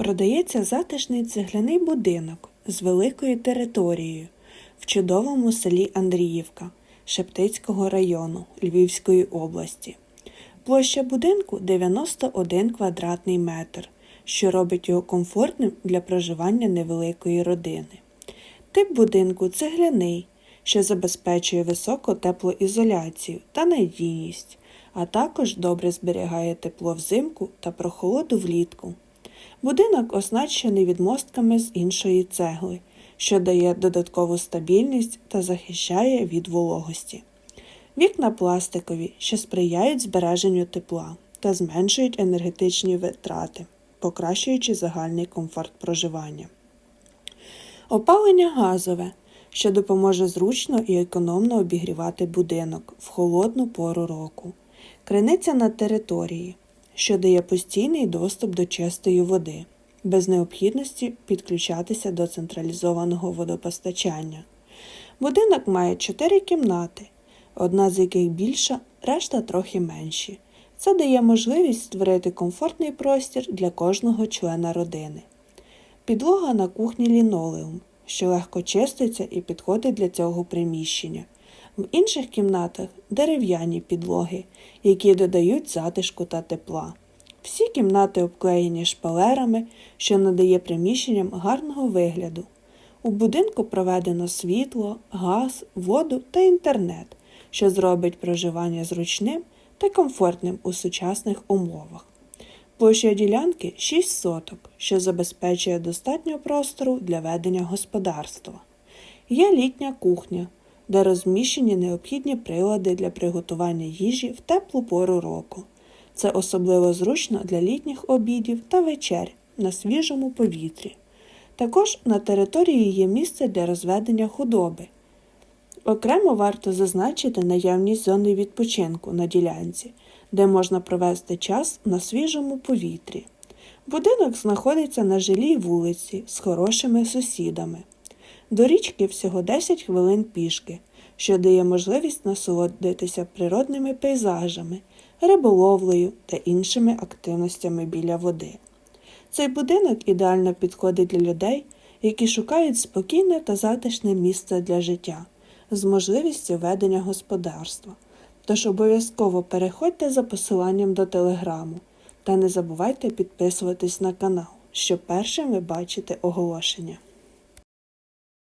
Продається затишний цегляний будинок з великою територією в чудовому селі Андріївка Шептицького району Львівської області. Площа будинку 91 квадратний метр, що робить його комфортним для проживання невеликої родини. Тип будинку цегляний, що забезпечує високу теплоізоляцію та надійність, а також добре зберігає тепло взимку та прохолоду влітку. Будинок оснащений відмостками з іншої цегли, що дає додаткову стабільність та захищає від вологості. Вікна пластикові, що сприяють збереженню тепла та зменшують енергетичні витрати, покращуючи загальний комфорт проживання. Опалення газове, що допоможе зручно і економно обігрівати будинок в холодну пору року. Криниця на території, що дає постійний доступ до чистої води, без необхідності підключатися до централізованого водопостачання. Будинок має чотири кімнати, одна з яких більша, решта трохи менші. Це дає можливість створити комфортний простір для кожного члена родини. Підлога на кухні лінолеум, що легко чиститься і підходить для цього приміщення. В інших кімнатах дерев'яні підлоги, які додають затишку та тепла. Всі кімнати обклеєні шпалерами, що надає приміщенням гарного вигляду. У будинку проведено світло, газ, воду та інтернет, що зробить проживання зручним та комфортним у сучасних умовах. Площа ділянки 6 соток, що забезпечує достатньо простору для ведення господарства. Є літня кухня, де розміщені необхідні прилади для приготування їжі в теплу пору року. Це особливо зручно для літніх обідів та вечер на свіжому повітрі. Також на території є місце для розведення худоби. Окремо варто зазначити наявність зони відпочинку на ділянці, де можна провести час на свіжому повітрі. Будинок знаходиться на жилій вулиці з хорошими сусідами. До річки всього 10 хвилин пішки, що дає можливість насолодитися природними пейзажами, риболовлею та іншими активностями біля води. Цей будинок ідеально підходить для людей, які шукають спокійне та затишне місце для життя з можливістю ведення господарства. Тож обов'язково переходьте за посиланням до телеграму та не забувайте підписуватись на канал, щоб першим ви бачите оголошення.